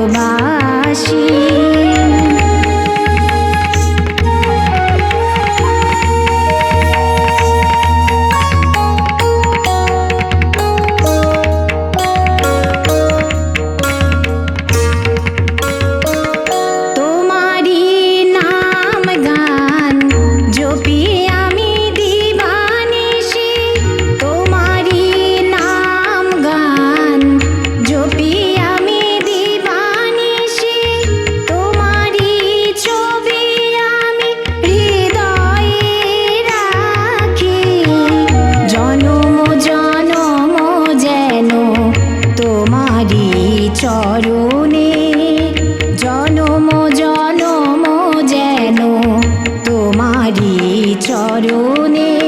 ভালোবাসি। চরণে জনম জনম যেন তোমারি চরণে।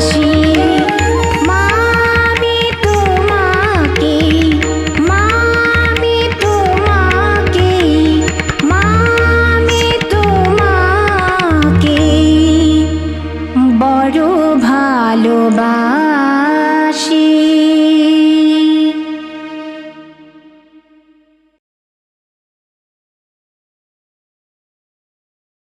心。